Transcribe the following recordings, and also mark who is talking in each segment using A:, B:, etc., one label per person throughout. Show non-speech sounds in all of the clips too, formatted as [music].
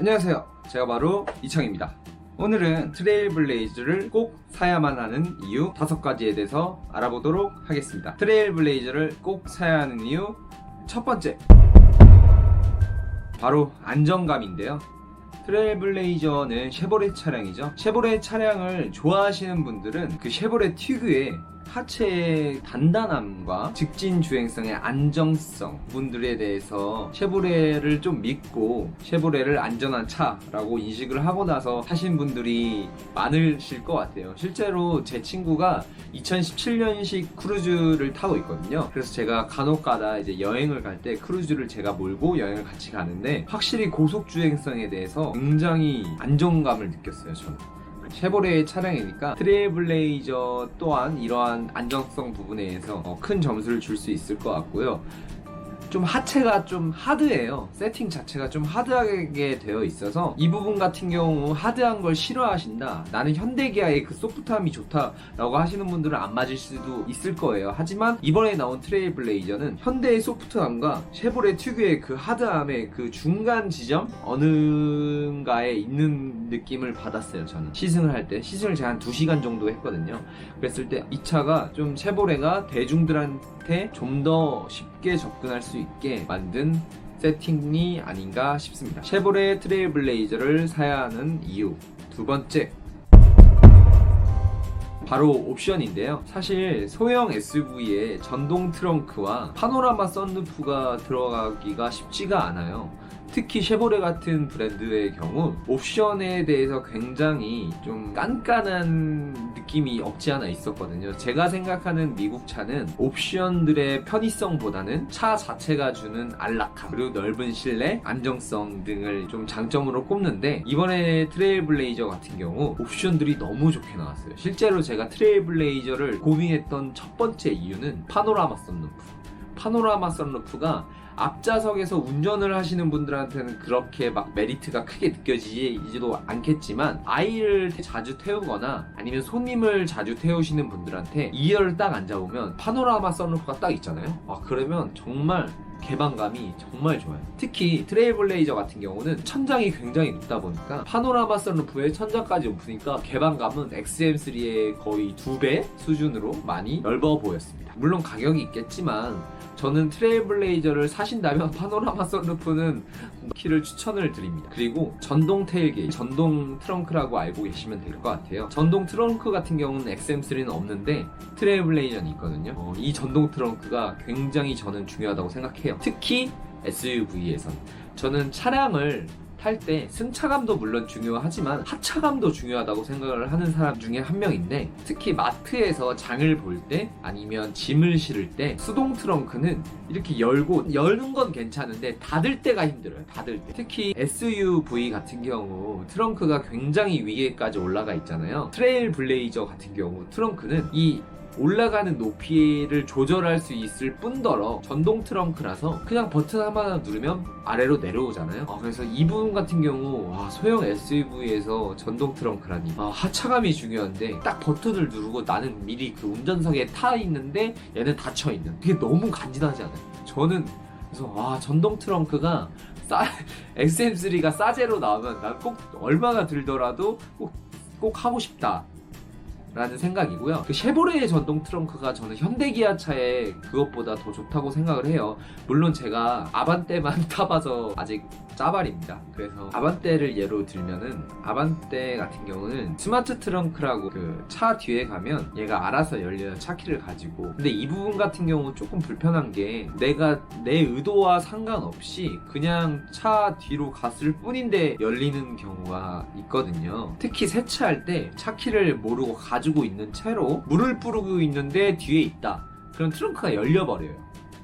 A: 안녕하세요. 제가 바로 이창입니다. 오늘은 트레일블레이저를 꼭 사야만 하는 이유 다섯 가지에 대해서 알아보도록 하겠습니다. 트레일블레이저를 꼭 사야 하는 이유 첫 번째 바로 안정감인데요. 트레일블레이저는 쉐보레 차량이죠. 쉐보레 차량을 좋아하시는 분들은 그 쉐보레 튀그의 하체의 단단함과 직진 주행성의 안정성 분들에 대해서 쉐보레를 좀 믿고 쉐보레를 안전한 차라고 인식을 하고 나서 타신 분들이 많으실 것 같아요. 실제로 제 친구가 2017년식 크루즈를 타고 있거든요. 그래서 제가 간혹가다 이제 여행을 갈 때 크루즈를 제가 몰고 여행을 같이 가는데 확실히 고속 주행성에 대해서 굉장히 안정감을 느꼈어요. 저는. 쉐보레 차량이니까 트레일블레이저 또한 이러한 안정성 부분에서 어, 큰 점수를 줄 수 있을 것 같고요. 좀 하체가 좀 하드해요. 세팅 자체가 좀 하드하게 되어 있어서 이 부분 같은 경우 하드한 걸 싫어하신다. 나는 현대 기아의 그 소프트함이 좋다라고 하시는 분들은 안 맞을 수도 있을 거예요. 하지만 이번에 나온 트레일블레이저는 현대의 소프트함과 쉐보레 특유의 그 하드함의 그 중간 지점 어느가에 있는 느낌을 받았어요. 저는 시승을 할 때 시승을 제가 한 2시간 정도 했거든요. 그랬을 때 이 차가 좀 쉐보레가 대중들한테 좀 더 쉽게 접근할 수 있게 만든 세팅이 아닌가 싶습니다. 쉐보레 트레일블레이저를 사야 하는 이유 두 번째 바로 옵션인데요. 사실 소형 SUV에 전동 트렁크와 파노라마 썬루프가 들어가기가 쉽지가 않아요. 특히 쉐보레 같은 브랜드의 경우 옵션에 대해서 굉장히 좀 깐깐한 느낌이 없지 않아 있었거든요. 제가 생각하는 미국 차는 옵션들의 편의성보다는 차 자체가 주는 안락함 그리고 넓은 실내, 안정성 등을 좀 장점으로 꼽는데 이번에 트레일블레이저 같은 경우 옵션들이 너무 좋게 나왔어요. 실제로 제가 트레일블레이저를 고민했던 첫 번째 이유는 파노라마 썬루프. 파노라마 썬루프가 앞좌석에서 운전을 하시는 분들한테는 그렇게 막 메리트가 크게 느껴지지도 않겠지만 아이를 자주 태우거나 아니면 손님을 자주 태우시는 분들한테 2열을 딱 앉아보면 파노라마 썬루프가 딱 있잖아요 아 그러면 정말 개방감이 정말 좋아요. 특히 트레일블레이저 같은 경우는 천장이 굉장히 높다 보니까 파노라마 썬루프에 천장까지 높으니까 개방감은 XM3의 거의 두 배 수준으로 많이 넓어 보였습니다. 물론 가격이 있겠지만 저는 트레일블레이저를 사신다면 파노라마 썬루프는 키를 추천을 드립니다. 그리고 전동 테일게이트, 전동 트렁크라고 알고 계시면 될 것 같아요. 전동 트렁크 같은 경우는 XM3는 없는데 트레일블레이저는 있거든요. 어, 이 전동 트렁크가 굉장히 저는 중요하다고 생각해요. 특히 SUV에선 저는 차량을 탈 때 승차감도 물론 중요하지만 하차감도 중요하다고 생각을 하는 사람 중에 한 명인데 특히 마트에서 장을 볼 때 아니면 짐을 실을 때 수동 트렁크는 이렇게 열고 여는 건 괜찮은데 닫을 때가 힘들어요 닫을 때. 특히 SUV 같은 경우 트렁크가 굉장히 위에까지 올라가 있잖아요. 트레일 블레이저 같은 경우 트렁크는 이 올라가는 높이를 조절할 수 있을 뿐더러 전동 트렁크라서 그냥 버튼 하나 누르면 아래로 내려오잖아요. 아, 그래서 이 부분 같은 경우 와, 소형 SUV에서 전동 트렁크라니 아, 하차감이 중요한데 딱 버튼을 누르고 나는 미리 그 운전석에 타 있는데 얘는 닫혀 있는 그게 너무 간지나지 않아요. 저는 그래서 와 전동 트렁크가 싸 XM3가 [laughs] 싸제로 나오면 난 꼭 얼마가 들더라도 꼭, 꼭 하고 싶다. 라는 생각이고요. 그 쉐보레의 전동 트렁크가 저는 현대 기아 차에 그것보다 더 좋다고 생각을 해요. 물론 제가 아반떼만 [laughs] 타봐서 아직 짜발입니다. 그래서 아반떼를 예로 들면은 아반떼 같은 경우는 스마트 트렁크라고 그 차 뒤에 가면 얘가 알아서 열려요. 차키를 가지고. 근데 이 부분 같은 경우는 조금 불편한 게 내가 내 의도와 상관없이 그냥 차 뒤로 갔을 뿐인데 열리는 경우가 있거든요. 특히 세차할 때 차키를 모르고 가지고 있는 채로 물을 뿌리고 있는데 뒤에 있다. 그럼 트렁크가 열려버려요.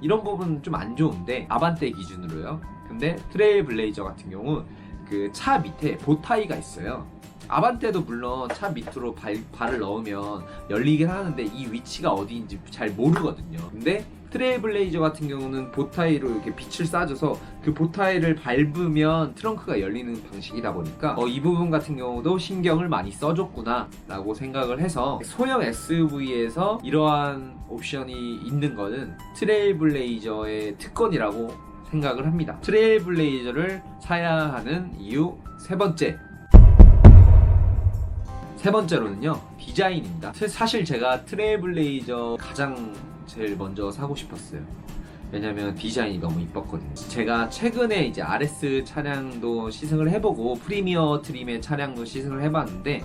A: 이런 부분은 좀 안 좋은데 아반떼 기준으로요. 근데 트레일 블레이저 같은 경우 그 차 밑에 보타이가 있어요. 아반떼도 물론 차 밑으로 발, 발을 넣으면 열리긴 하는데 이 위치가 어디인지 잘 모르거든요. 근데 트레이블레이저 같은 경우는 보타이로 이렇게 빛을 쏴줘서 그 보타이를 밟으면 트렁크가 열리는 방식이다 보니까 어, 이 부분 같은 경우도 신경을 많이 써줬구나 라고 생각을 해서 소형 SUV에서 이러한 옵션이 있는 거는 트레이블레이저의 특권이라고 생각을 합니다. 트레일블레이저를 사야 하는 이유 세 번째. 세 번째로는요 디자인입니다. 사- 사실 제가 트레일블레이저 가장 제일 먼저 사고 싶었어요. 왜냐면 디자인이 너무 이뻤거든요. 제가 최근에 이제 RS 차량도 시승을 해보고 프리미어 트림의 차량도 시승을 해봤는데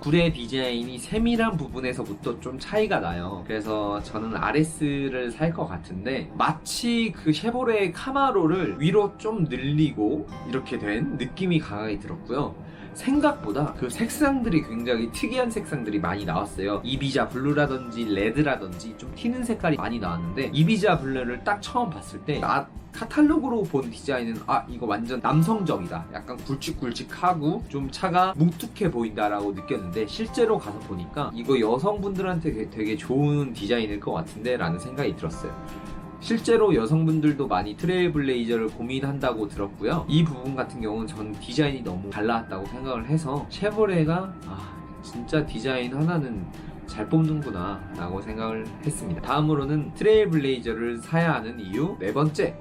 A: 구레 디자인이 세밀한 부분에서부터 좀 차이가 나요. 그래서 저는 RS를 살 것 같은데 마치 그 쉐보레 카마로를 위로 좀 늘리고 이렇게 된 느낌이 강하게 들었고요. 생각보다 그 색상들이 굉장히 특이한 색상들이 많이 나왔어요. 이비자 블루라든지 레드라든지 좀 튀는 색깔이 많이 나왔는데 이비자 블루를 딱 처음 봤을 때 나 카탈로그로 본 디자인은 아 이거 완전 남성적이다. 약간 굵직굵직하고 좀 차가 뭉툭해 보인다라고 느꼈는데 실제로 가서 보니까 이거 여성분들한테 되게, 좋은 디자인일 것 같은데 라는 생각이 들었어요. 실제로 여성분들도 많이 트레일블레이저를 고민한다고 들었고요. 이 부분 같은 경우는 전 디자인이 너무 잘 나왔다고 생각을 해서 쉐보레가 아 진짜 디자인 하나는 잘 뽑는구나 라고 생각을 했습니다. 다음으로는 트레일블레이저를 사야 하는 이유 네 번째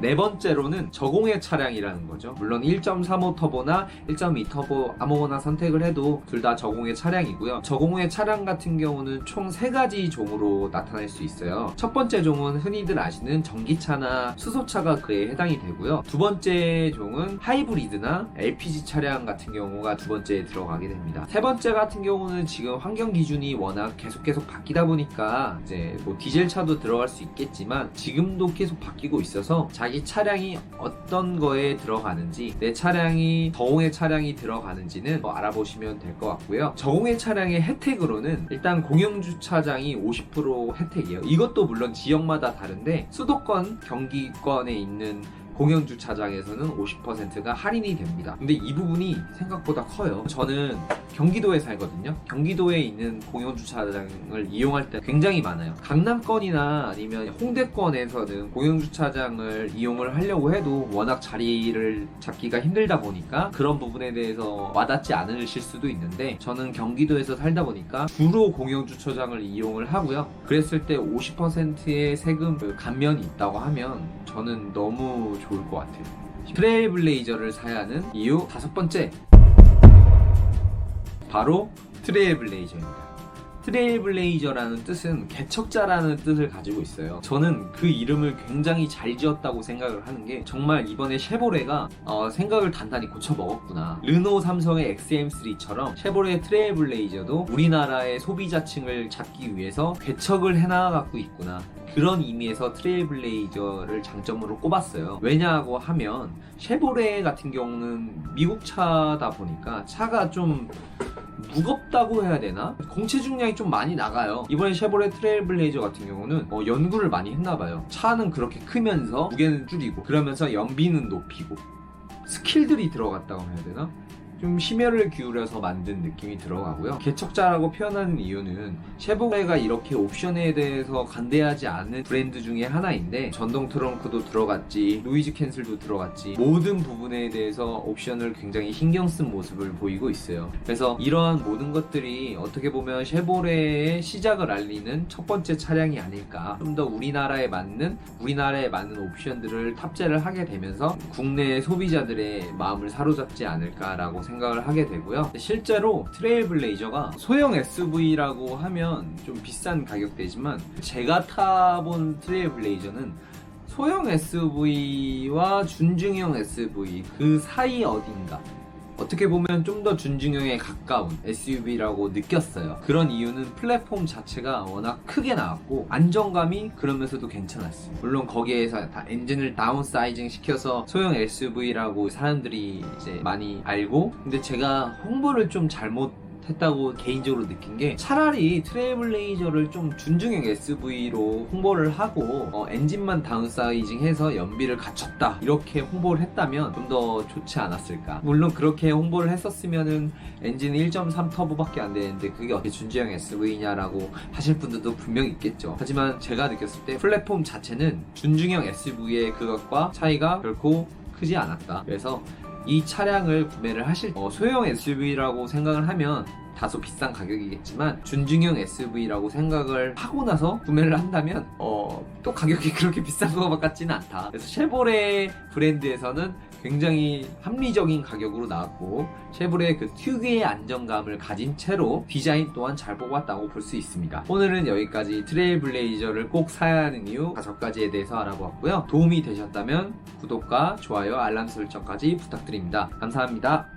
A: 네 번째로는 저공해 차량이라는 거죠. 물론 1.35 터보나 1.2 터보 아무거나 선택을 해도 둘 다 저공해 차량이고요. 저공해 차량 같은 경우는 총 세 가지 종으로 나타낼 수 있어요. 첫 번째 종은 흔히들 아시는 전기차나 수소차가 그에 해당이 되고요. 두 번째 종은 하이브리드나 LPG 차량 같은 경우가 두 번째에 들어가게 됩니다. 세 번째 같은 경우는 지금 환경 기준이 워낙 계속 계속 바뀌다 보니까 이제 뭐 디젤 차도 들어갈 수 있겠지만 지금도 계속 바뀌고 있어서 자기 차량이 어떤 거에 들어가는지 내 차량이 저공해 차량이 들어가는지는 뭐 알아보시면 될 것 같고요. 저공해 차량의 혜택으로는 일단 공영 주차장이 50% 혜택이에요. 이것도 물론 지역마다 다른데 수도권 경기권에 있는 공영 주차장에서는 50%가 할인이 됩니다. 근데 이 부분이 생각보다 커요. 저는 경기도에 살거든요. 경기도에 있는 공영 주차장을 이용할 때 굉장히 많아요. 강남권이나 아니면 홍대권에서는 공영 주차장을 이용을 하려고 해도 워낙 자리를 잡기가 힘들다 보니까 그런 부분에 대해서 와닿지 않으실 수도 있는데 저는 경기도에서 살다 보니까 주로 공영 주차장을 이용을 하고요. 그랬을 때 50%의 세금 그 감면이 있다고 하면 저는 너무 좋을 것 같아요. 트레일블레이저를 사야 하는 이유 다섯 번째 바로 트레일블레이저입니다. 트레일블레이저라는 뜻은 개척자라는 뜻을 가지고 있어요. 저는 그 이름을 굉장히 잘 지었다고 생각을 하는 게 정말 이번에 쉐보레가 어, 생각을 단단히 고쳐 먹었구나. 르노 삼성의 XM3처럼 쉐보레 트레일블레이저도 우리나라의 소비자층을 잡기 위해서 개척을 해나가고 있구나. 그런 의미에서 트레일블레이저를 장점으로 꼽았어요. 왜냐하고 하면 쉐보레 같은 경우는 미국 차다 보니까 차가 좀 무겁다고 해야 되나? 공체 중량이 좀 많이 나가요. 이번에 쉐보레 트레일블레이저 같은 경우는 어, 연구를 많이 했나봐요. 차는 그렇게 크면서 무게는 줄이고 그러면서 연비는 높이고 스킬들이 들어갔다고 해야 되나? 좀 심혈을 기울여서 만든 느낌이 들어가고요. 개척자라고 표현하는 이유는 쉐보레가 이렇게 옵션에 대해서 관대하지 않은 브랜드 중에 하나인데 전동 트렁크도 들어갔지, 노이즈 캔슬도 들어갔지 모든 부분에 대해서 옵션을 굉장히 신경 쓴 모습을 보이고 있어요. 그래서 이러한 모든 것들이 어떻게 보면 쉐보레의 시작을 알리는 첫 번째 차량이 아닐까. 좀 더 우리나라에 맞는 우리나라에 맞는 옵션들을 탑재를 하게 되면서 국내 소비자들의 마음을 사로잡지 않을까라고 생각 을 하게 되고요. 실제로 트레일블레이저가 소형 SUV라고 하면 좀 비싼 가격대지만 제가 타본 트레일블레이저는 소형 SUV와 준중형 SUV 그 사이 어딘가 어떻게 보면 좀 더 준중형에 가까운 SUV라고 느꼈어요. 그런 이유는 플랫폼 자체가 워낙 크게 나왔고 안정감이 그러면서도 괜찮았어요. 물론 거기에서 다 엔진을 다운 사이징 시켜서 소형 SUV라고 사람들이 이제 많이 알고 근데 제가 홍보를 좀 잘못 했다고 개인적으로 느낀 게 차라리 트레이블레이저를 좀 준중형 SUV로 홍보를 하고 어, 엔진만 다운사이징해서 연비를 갖췄다. 이렇게 홍보를 했다면 좀 더 좋지 않았을까. 물론 그렇게 홍보를 했었으면은 엔진 1.3 터보밖에 안 되는데 그게 어떻게 준중형 SUV냐라고 하실 분들도 분명히 있겠죠. 하지만 제가 느꼈을 때 플랫폼 자체는 준중형 SUV의 그것과 차이가 결코 크지 않았다. 그래서 이 차량을 구매를 하실 어, 소형 SUV라고 생각을 하면 다소 비싼 가격이겠지만 준중형 SUV라고 생각을 하고 나서 구매를 한다면 어, 또 가격이 그렇게 비싼 것 같지는 않다. 그래서 쉐보레 브랜드에서는 굉장히 합리적인 가격으로 나왔고 쉐보레의 그 특유의 안정감을 가진 채로 디자인 또한 잘 뽑았다고 볼 수 있습니다. 오늘은 여기까지 트레일블레이저를 꼭 사야 하는 이유 다섯 가지에 대해서 알아보았고요. 도움이 되셨다면 구독과 좋아요, 알람 설정까지 부탁드립니다. 감사합니다.